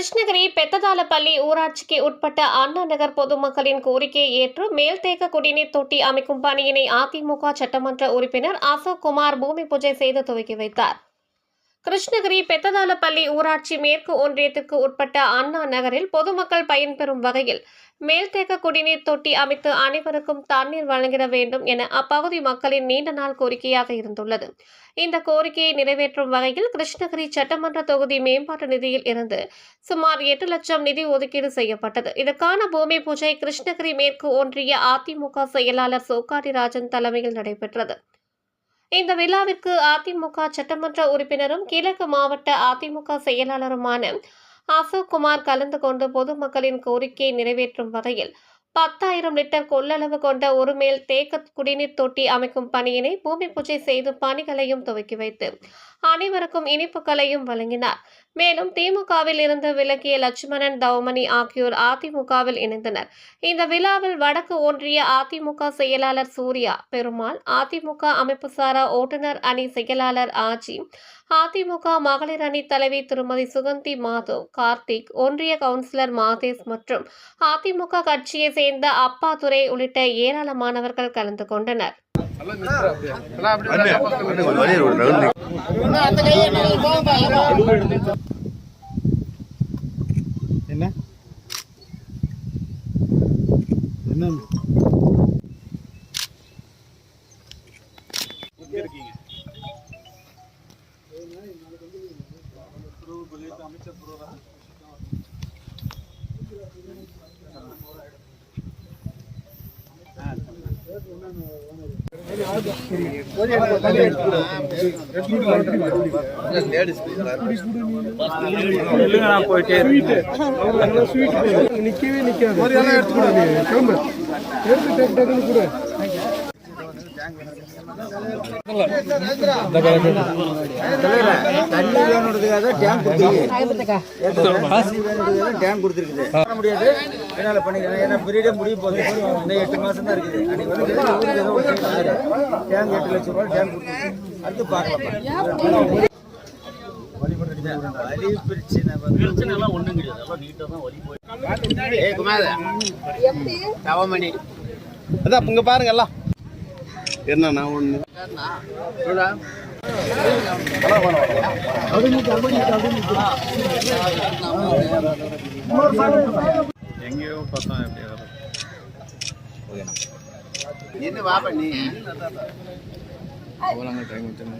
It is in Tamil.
கிருஷ்ணகிரி பெத்ததாலப்பள்ளி ஊராட்சிக்கு உட்பட்ட அண்ணா நகர் பொதுமக்களின் கோரிக்கையை ஏற்று மேல்தேக்க குடிநீர் தொட்டி அமைக்கும் பணியினை அதிமுக சட்டமன்ற உறுப்பினர் அசோக் குமார் பூமி பூஜை செய்து துவக்கி வைத்தார். கிருஷ்ணகிரி பெத்ததாலப்பள்ளி ஊராட்சி மேற்கு ஒன்றியத்திற்கு உட்பட்ட அண்ணா நகரில் பொதுமக்கள் பயன்பெறும் வகையில் மேல்தேக்க குடிநீர் தொட்டி அமைத்து அனைவருக்கும் தண்ணீர் வழங்கிட வேண்டும் என அப்பகுதி மக்களின் நீண்ட நாள் கோரிக்கையாக இருந்துள்ளது. இந்த கோரிக்கையை நிறைவேற்றும் வகையில் கிருஷ்ணகிரி சட்டமன்ற தொகுதி மேம்பாட்டு நிதியில் இருந்து சுமார் எட்டு லட்சம் நிதி ஒதுக்கீடு செய்யப்பட்டது. இதற்கான பூமி பூஜை கிருஷ்ணகிரி மேற்கு ஒன்றிய அதிமுக செயலாளர் சோக்காடி ராஜன் தலைமையில் நடைபெற்றது. இந்த விழாவிற்கு அதிமுக சட்டமன்ற உறுப்பினரும் கிழக்கு மாவட்ட அதிமுக செயலாளருமான அசோக் குமார் கலந்து கொண்டு பொதுமக்களின் கோரிக்கையை நிறைவேற்றும் வகையில் பத்தாயிரம் லிட்டர் கொள்ளளவு கொண்ட ஒரு மேல் தேக்க குடிநீர் தொட்டி அமைக்கும் பணியினை பூமி பூஜை செய்து பணிகளையும் துவக்கி வைத்து அனைவருக்கும் இனிப்புகளையும் வழங்கினார். மேலும் திமுகவில் இருந்து விலகிய லட்சுமணன் தௌமணி ஆகியோர் அதிமுகவில் இணைந்தனர். இந்த விழாவில் வடக்கு ஒன்றிய அதிமுக செயலாளர் சூர்யா பெருமாள் அதிமுக அமைப்பு சாரா ஓட்டுநர் அணி செயலாளர் ஆஜி அதிமுக மகளிர் அணி தலைவி திருமதி சுகந்தி மாதவ் கார்த்திக் ஒன்றிய கவுன்சிலர் மாதேஷ் மற்றும் அதிமுக கட்சியை சேர்ந்த அப்பாதுரை உள்ளிட்ட ஏராளமானவர்கள் கலந்து கொண்டனர். அண்ணே, அண்ணே, கொஞ்சம் என்ன என்ன? நான் போயிட்டே நிக்கவே நிக்காது. கிளம்பு. எடுத்து டக்கு டக்குன்னு கூட. தண்ணி வேணுன்றதுக்காக டேங்க் கொடுத்துருக்கு டேங்க் கொடுத்துருக்குது பண்ண முடியாது என்னால் பண்ணிக்கலாம் ஏன்னா பீரியடே முடிய போகுது இன்னும் எட்டு மாதம் தான் இருக்குது அன்னைக்கு வந்து டேங்க் எட்டு லட்சம் ரூபாய் டேங்க் கொடுத்துருக்கு அடுத்து பார்க்கலாம் வலி பிரச்சனை அதான் இங்கே பாருங்க எல்லாம். என்ன நான் ஒண்ணு எங்கேயோ பார்த்தா எப்படி என்ன வா பண்ணி அவ்வளோ டைம் வச்சுருந்தேன்